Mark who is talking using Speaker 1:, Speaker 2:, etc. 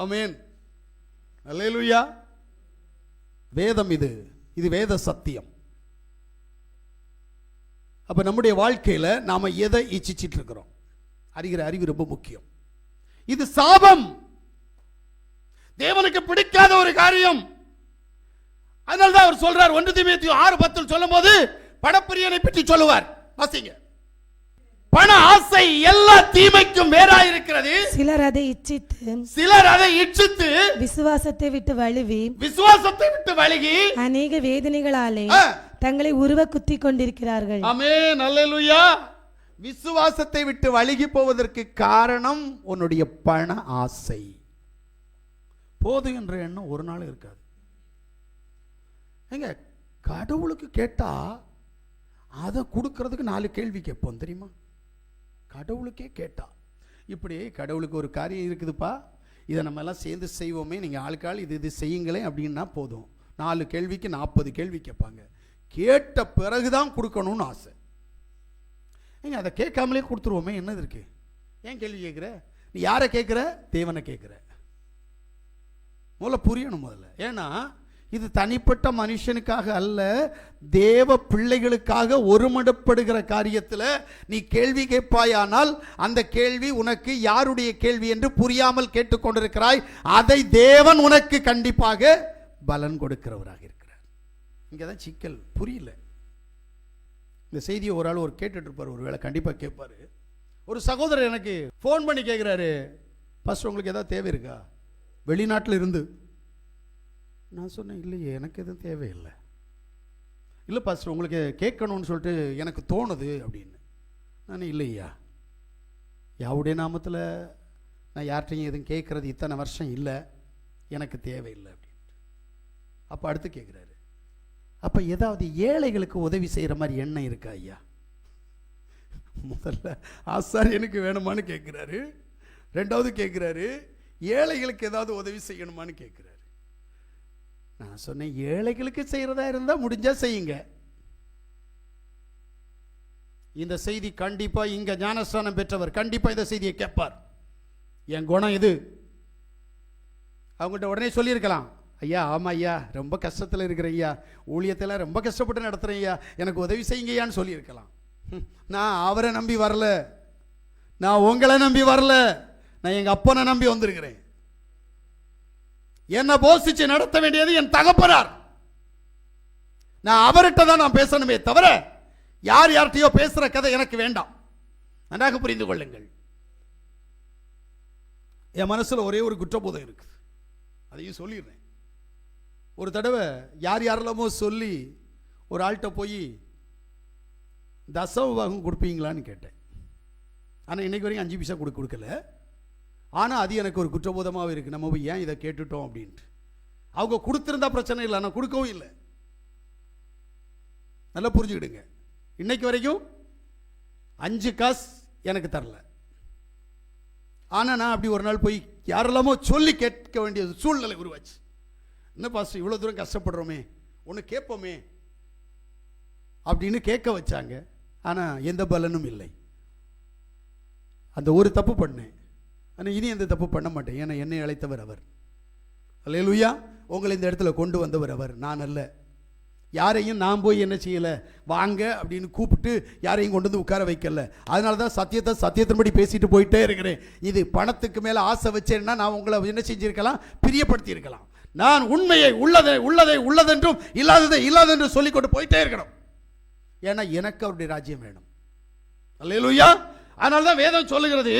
Speaker 1: ஆமேன். அல்லேலுயா. வேதம் இது. இது வேத சத்தியம். அப்போ நம்முடைய வாழ்க்கையில் நாம் எதை இச்சிச்சிட்டு இருக்கிறோம்? அறிகிற அறிவு ரொம்ப முக்கியம். இது சாபம். தேவனுக்கு பிடிக்காத ஒரு காரியம். அதனால தான் அவர் சொல்றார் ஒன்று தீமியத்தையும் ஆறு பத்தில் சொல்லும் போது படப்பிரியனை பற்றி சொல்லுவார். வாசிங்க. பண ஆசை எல்லா தீமைக்கும் வேறாயிருக்கிறது
Speaker 2: சிலர் அதை இச்சித்து
Speaker 1: சிலர் அதை இச்சித்து
Speaker 2: விசுவாசத்தை விட்டு வழுவி
Speaker 1: விசுவாசத்தை விட்டு வழுகி
Speaker 2: அநேக வேதனைகளாலே தங்களை உருவ குத்தி கொண்டிருக்கிறார்கள்.
Speaker 1: ஆமென் அல்லேலூயா. விசுவாசத்தை விட்டு வழுகி போவதற்கு காரணம் உன்னுடைய பண ஆசை. போது என்ற எண்ணம் ஒரு நாள் இருக்காது. ஏங்க கடவுளுக்கு கேட்டா அதை கொடுக்கறதுக்கு நாலு கேள்வி கேட்போம் தெரியுமா? கடவுளுக்கே கேட்டா. இப்படி கடவுளுக்கு ஒரு காரியம் இருக்குதுப்பா. இதை நம்ம எல்லாம் சேர்ந்து செய்வோமே நீங்கள் ஆளுக்காள் இது இது செய்யுங்களேன் அப்படின்னா போதும். நாலு கேள்விக்கு நாற்பது கேள்வி கேட்பாங்க. கேட்ட பிறகுதான் கொடுக்கணும்னு ஆசை. ஏங்க அதை கேட்காமலே கொடுத்துருவோமே என்னது இருக்கு? ஏன் கேள்வி கேட்குற? நீ யாரை கேட்குற? தேவனை கேட்குற. முதல்ல புரியணும் முதல்ல. ஏன்னா இது தனிப்பட்ட மனுஷனுக்காக அல்ல தேவ பிள்ளைகளுக்காக ஒருமடப்படுகிற காரியத்தில் நீ கேள்வி கேட்பாயானால் அந்த கேள்வி உனக்கு யாருடைய கேள்வி என்று புரியாமல் கேட்டுக்கொண்டிருக்கிறாய். அதை தேவன் உனக்கு கண்டிப்பாக பலன் கொடுக்கிறவராக இருக்கிறார். இங்கே தான் சிக்கல் புரியல. இந்த செய்தியை ஒரு ஆள் ஒரு கேட்டுட்டு இருப்பார் ஒரு வேளை கண்டிப்பாக கேட்பாரு. ஒரு சகோதரர் எனக்கு ஃபோன் பண்ணி கேட்குறாரு ஃபஸ்ட் உங்களுக்கு ஏதாவது தேவை இருக்கா? வெளிநாட்டில் இருந்து நான் சொன்னேன் இல்லையே எனக்கு எதுவும் தேவையில்லை. இல்லை பாஸ்டர் உங்களுக்கு கேட்கணும்னு சொல்லிட்டு எனக்கு தோணுது அப்படின்னு. நான் இல்லையா? யாவுடைய நாமத்தில் நான் யார்கிட்டையும் எதுவும் கேட்குறது இத்தனை வருஷம் இல்லை எனக்கு தேவையில்லை அப்படின்ட்டு. அப்போ அடுத்து கேட்குறாரு அப்போ ஏதாவது ஏழைகளுக்கு உதவி செய்கிற மாதிரி எண்ணம் இருக்கா ஐயா? முதல்ல ஆசாரியனுக்கு வேணுமான்னு கேட்குறாரு ரெண்டாவது கேட்குறாரு ஏழைகளுக்கு ஏதாவது உதவி செய்யணுமான்னு கேட்குறாரு நான் சொன்னேன் ஏழைகளுக்கு செய்கிறதா இருந்தால் முடிஞ்சால் செய்யுங்க. இந்த செய்தி கண்டிப்பாக இங்கே ஞானஸ்தானம் பெற்றவர் கண்டிப்பாக இந்த செய்தியை கேட்பார். என் குணம் இது. அவங்கள்ட்ட உடனே சொல்லியிருக்கலாம். ஐயா ஆமாம் ஐயா ரொம்ப கஷ்டத்தில் இருக்கிற ஐயா ஊழியத்தில் ரொம்ப கஷ்டப்பட்டு நடத்துகிறேன் ஐயா எனக்கு உதவி செய்யுங்கய்யான்னு சொல்லியிருக்கலாம். நான் அவரை நம்பி வரல. நான் உங்களை நம்பி வரல. நான் எங்கள் அப்பனை நம்பி வந்திருக்கிறேன். என்னை போஷிச்சு நடத்த வேண்டியது என் தகப்பனார். நான் அவர்கிட்ட தான் நான் பேசணுமே தவிர யார் யார்கிட்டயோ பேசுற கதை எனக்கு வேண்டாம். நன்றாக புரிந்து கொள்ளுங்கள். என் மனசுல ஒரே ஒரு குற்றபோதம் இருக்கு அதையும் சொல்லிடுறேன். ஒரு தடவை யார் யாரெல்லாமோ சொல்லி ஒரு ஆள்கிட்ட போய் தசமபாகம் கொடுப்பீங்களான்னு கேட்டேன். ஆனால் இன்னைக்கு வரைக்கும் அஞ்சு பைசா கொடுக்க கொடுக்கல. ஆனால் அது எனக்கு ஒரு குற்றபோதமாக இருக்குது நம்ம போய் ஏன் இதை கேட்டுட்டோம் அப்படின்ட்டு. அவங்க கொடுத்துருந்தா பிரச்சனை இல்லை. ஆனால் கொடுக்கவும் இல்லை. நல்லா புரிஞ்சுக்கிடுங்க. இன்னைக்கு வரைக்கும் அஞ்சு காசு எனக்கு தரல. ஆனால் நான் அப்படி ஒரு நாள் போய் யாரெல்லாமோ சொல்லி கேட்க வேண்டிய சூழ்நிலை உருவாச்சு. என்ன பாஸ்டர் இவ்வளோ தூரம் கஷ்டப்படுறோமே. ஒன்று கேட்போமே. அப்படின்னு கேட்க வச்சாங்க. ஆனால் எந்த பலனும் இல்லை. அந்த ஒரு தப்பு பண்ணேன். ஆனால் இனி அந்த தப்பு பண்ண மாட்டேன். ஏன்னா என்னை அழைத்தவர் அவர். அல்லேலூயா உங்களை இந்த இடத்துல கொண்டு வந்தவர் அவர். நான் அல்ல. யாரையும் நான் போய் என்ன செய்யலை? வாங்க அப்படின்னு கூப்பிட்டு யாரையும் கொண்டு வந்து உட்கார வைக்கல. அதனால தான் சத்தியத்தை சத்தியத்தின்படி பேசிட்டு போயிட்டே இருக்கிறேன். இது பணத்துக்கு மேலே ஆசை வச்சேன்னா நான் உங்களை என்ன செஞ்சுருக்கலாம்? பிரியப்படுத்தியிருக்கலாம். நான் உண்மையை உள்ளதை உள்ளதை உள்ளதென்றும் இல்லாததை இல்லாதென்றும் சொல்லிக்கொண்டு போயிட்டே இருக்கணும். ஏன்னா எனக்கு அவருடைய ராஜ்யம் வேணும். அல்லையா அதனால தான் வேதம் சொல்லுகிறது